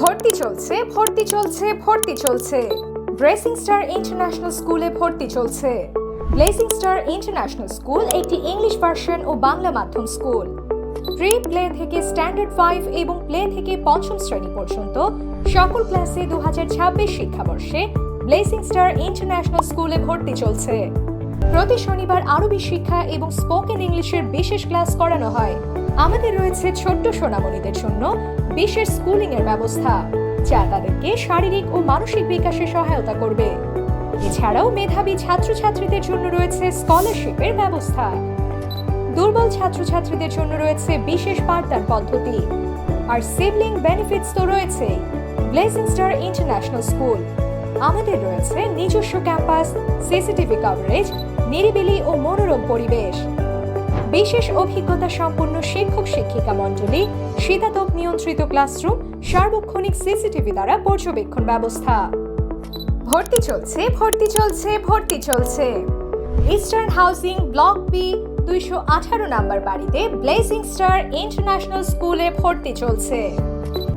ভর্তি চলছে ভর্তি চলছে ভর্তি চলছে। ব্রেসিং স্টার ইন্টারন্যাশনাল স্কুলে ভর্তি চলছে। ব্লেসিং স্টার ইন্টারন্যাশনাল স্কুল একটি ইংলিশ ভার্সন ও বাংলা মাধ্যম স্কুল প্রি প্লে থেকে স্ট্যান্ডার্ড ফাইভ এবং প্লে থেকে পঞ্চম শ্রেণি পর্যন্ত সকল ক্লাসে দু হাজার ছাব্বিশ শিক্ষাবর্ষে ব্লেসিং স্টার ইন্টারন্যাশনাল স্কুলে ভর্তি চলছে। প্রতি শনিবার আরবি শিক্ষা এবং স্পোকেন ইংলিশের বিশেষ ক্লাস করানো হয়। আমাদের রয়েছে ছোট্ট সোনামণিদের জন্য বিশেষ স্কুলিং এর ব্যবস্থা, যা তাদেরকে শারীরিক ও মানসিক বিকাশে সহায়তা করবে। এছাড়াও মেধাবী ছাত্রছাত্রীদের জন্য রয়েছে স্কলারশিপের ব্যবস্থা। দুর্বল ছাত্রছাত্রীদের জন্য রয়েছে বিশেষ পাঠদান পদ্ধতি। আর সিবলিং বেনিফিটস তো রয়েছে। ব্লেসিং স্টার ইন্টারন্যাশনাল স্কুল আমাদের রয়েছে নিজস্ব ক্যাম্পাস সিসিটিভি কভারেজ নিরিবিলি ও মনোরম পরিবেশ। বিশেষ অভিজ্ঞতা সম্পন্ন শিক্ষক শিক্ষিকা মণ্ডলী, শীতাতপ নিয়ন্ত্রিত ক্লাসরুম, সার্বক্ষণিক সিসিটিভি দ্বারা পর্যবেক্ষণ ব্যবস্থা। ভর্তি চলছে ভর্তি চলছে ভর্তি চলছে। ইস্টার্ন হাউসিং ব্লক বি দুইশো আঠারো নাম্বার বাড়িতে ব্লেসিং স্টার ইন্টারন্যাশনাল স্কুলে ভর্তি চলছে।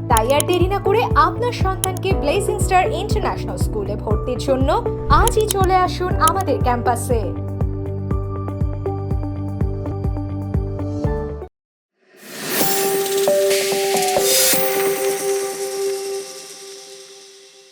তাই আর দেরি না করে আপনার সন্তানকে ব্লেসিং স্টার ইন্টারন্যাশনাল স্কুলে ভর্তির জন্য আজই চলে আসুন আমাদের ক্যাম্পাসে।